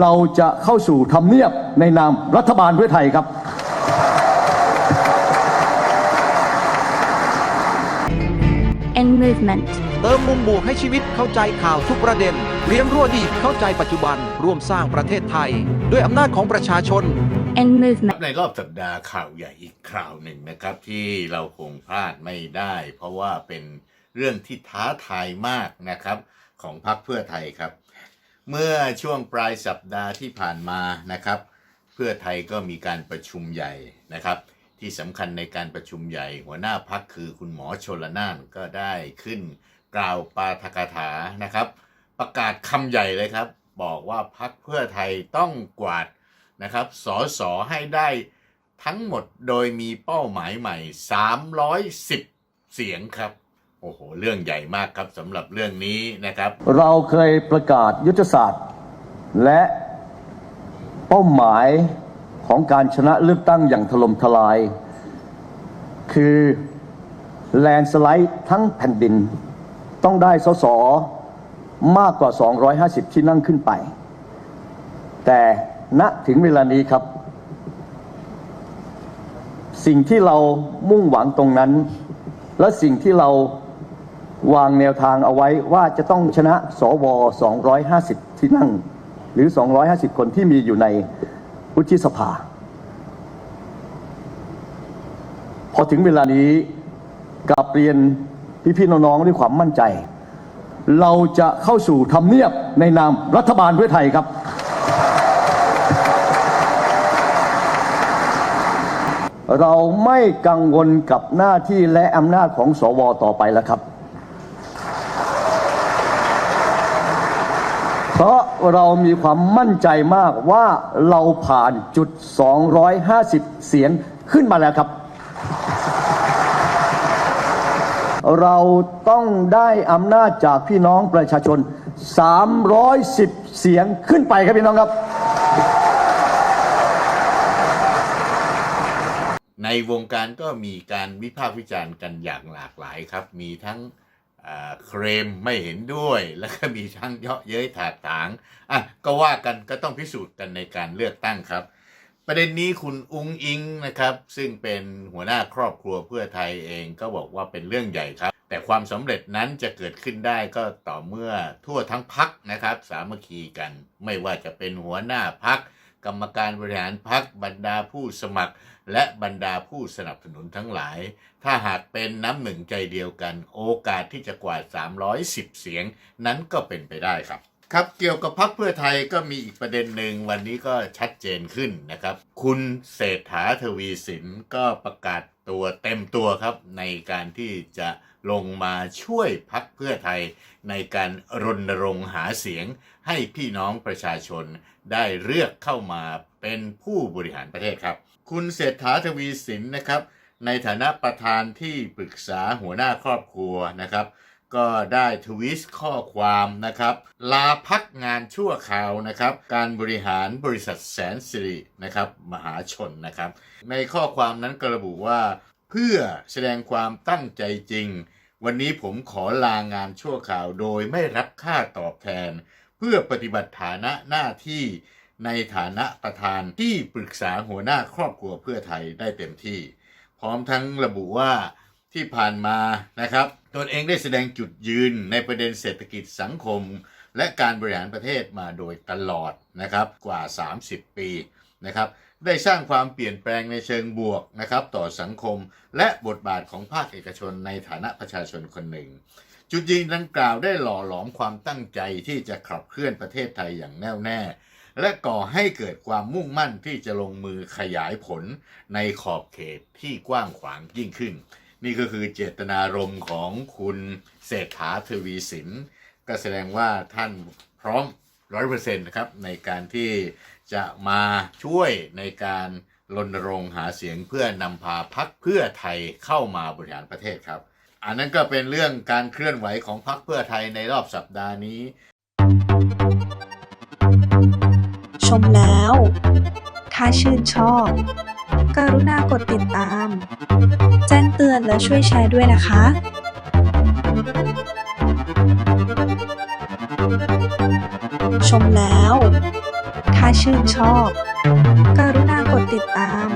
เราจะเข้าสู่ทำเนียบในนามรัฐบาลเพื่อไทยครับ and movement เติมมุมบวกให้ชีวิตเข้าใจข่าวทุกประเด็น เรียนรู้อดีตเข้าใจปัจจุบันร่วมสร้างประเทศไทย ด้วยอำนาจของประชาชน and movement ในรอบสัปดาห์ข่าวใหญ่อีกข่าวหนึ่งนะครับ ที่เราคงพลาดไม่ได้ เพราะว่าเป็นเรื่องที่ท้าทายมากนะครับ ของพรรคเพื่อไทยครับ เมื่อช่วงปลายสัปดาห์ที่ผ่านมานะครับ เพื่อไทยก็มีการประชุมใหญ่นะครับ ที่สำคัญในการประชุมใหญ่ หัวหน้าพักคือคุณหมอชลนานก็ได้ขึ้น กล่าวปาฐกถานะครับ ประกาศคำใหญ่เลยครับ บอกว่าพักเพื่อไทยต้องกวาดนะครับสอสอให้ได้ทั้งหมดโดยมีเป้าหมายใหม่ 310 เสียงครับ โอ้โห เรื่องใหญ่มากครับสำหรับเรื่องนี้นะครับ เราเคยประกาศยุทธศาสตร์ และเป้าหมายของการชนะเลือกตั้งอย่างถล่มทลาย คือแลนสไลด์ทั้งแผ่นดิน ต้องได้สสมากกว่า 250 ที่นั่งขึ้นไป แต่ณถึงเวลานี้ครับ สิ่งที่เรามุ่งหวังตรงนั้น และสิ่งที่เรา วางแนวทางเอาไว้ว่าจะต้องชนะสว 250 ที่นั่ง หรือ 250 คนที่มีอยู่ในวุฒิสภา พอถึงเวลานี้กลับเรียนพี่ๆน้องๆด้วยความมั่นใจ เราจะเข้าสู่ทำเนียบในนามรัฐบาลเพื่อไทยครับ เราไม่กังวลกับหน้าที่และอำนาจของสวต่อไปแล้วครับ เพราะเรามีความมั่นใจมากว่าเราผ่านจุด 250 เสียงขึ้นมาแล้วครับ เราต้องได้อำนาจจากพี่น้องประชาชน 310 เสียงขึ้นไปครับพี่น้องครับ ในวงการก็มีการวิพากษ์วิจารณ์กันอย่างหลากหลายครับ มีทั้ง เครมไม่เห็นด้วย แล้วก็มีทั้งเยาะเย้ยถากถางอะก็ว่ากันก็ต้องพิสูจน์กันในการเลือกตั้งครับ ประเด็นนี้คุณอุ้งอิงนะครับ ซึ่งเป็นหัวหน้าครอบครัวเพื่อไทยเองก็บอกว่าเป็นเรื่องใหญ่ครับ แต่ความสำเร็จนั้นจะเกิดขึ้นได้ก็ต่อเมื่อทั่วทั้งพักนะครับ สามัคคีกัน ไม่ว่าจะเป็นหัวหน้าพัก กรรมการบริหารพักบรรดาผู้สมัคร และบรรดาผู้สนับสนุนทั้งหลาย ถ้าหากเป็นน้ำหนึ่งใจเดียวกัน โอกาสที่จะกวาด 310 เสียง นั้นก็เป็นไปได้ครับครับเกี่ยวกับพักเพื่อไทยก็มีอีกประเด็นหนึ่งวันนี้ก็ชัดเจนขึ้นนะครับ คุณเศรษฐาทวีสินก็ประกาศ ตัวเต็มตัวครับในการที่จะลงมาช่วยพักเพื่อไทย ในการรณรงค์หาเสียงให้พี่น้องประชาชนได้เลือกเข้ามาเป็นผู้บริหารประเทศครับ คุณเศรษฐาทวีสินนะครับ ในฐานะประธานที่ปรึกษาหัวหน้าครอบครัวนะครับ ก็ได้ทวิสข้อความนะครับ ลาพักงานชั่วคราวนะครับ การบริหารบริษัทแสนสิรินะครับ มหาชนนะครับ ในข้อความนั้นกระบุว่า เพื่อแสดงความตั้งใจจริง วันนี้ผมขอลางานชั่วคราวโดยไม่รับค่าตอบแทน เพื่อปฏิบัติฐานะหน้าที่ในฐานะประธานที่ปรึกษาหัวหน้าครอบครัวเพื่อไทยได้เต็มที่ พร้อมทั้งระบุว่า ที่ผ่านมานะครับตนเองได้แสดงจุดยืนในประเด็นเศรษฐกิจสังคม และการบริหารประเทศมาโดยตลอดนะครับกว่า 30 ปีนะครับได้สร้างความเปลี่ยนแปลงในเชิงบวกนะครับต่อสังคมและบทบาทของภาคเอกชนในฐานะประชาชนคนหนึ่ง จุดยืนดังกล่าวได้หล่อหลอมความตั้งใจที่จะขับเคลื่อนประเทศไทยอย่างแน่วแน่ และก่อให้เกิดความมุ่งมั่นที่จะลงมือขยายผลในขอบเขตที่กว้างขวางยิ่งขึ้น นี่ก็คือเจตนารมณ์ของคุณเศรษฐาทวีสิน ก็แสดงว่าท่านพร้อมร้อยเปอร์เซ็นต์นะครับ ในการที่จะมาช่วยในการรณรงค์หาเสียงเพื่อนำพาพักเพื่อไทยเข้ามาบริหารประเทศครับ อันนั้นก็เป็นเรื่องการเคลื่อนไหวของพักเพื่อไทยในรอบสัปดาห์นี้ ชมแล้ว ถ้าชื่นชอบ กรุณากดติดตาม แจ้งเตือนและช่วยแชร์ด้วยนะคะชมแล้ว ถ้าชื่นชอบ กรุณากดติดตาม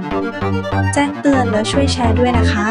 แจ้งเตือนและช่วยแชร์ด้วยนะคะ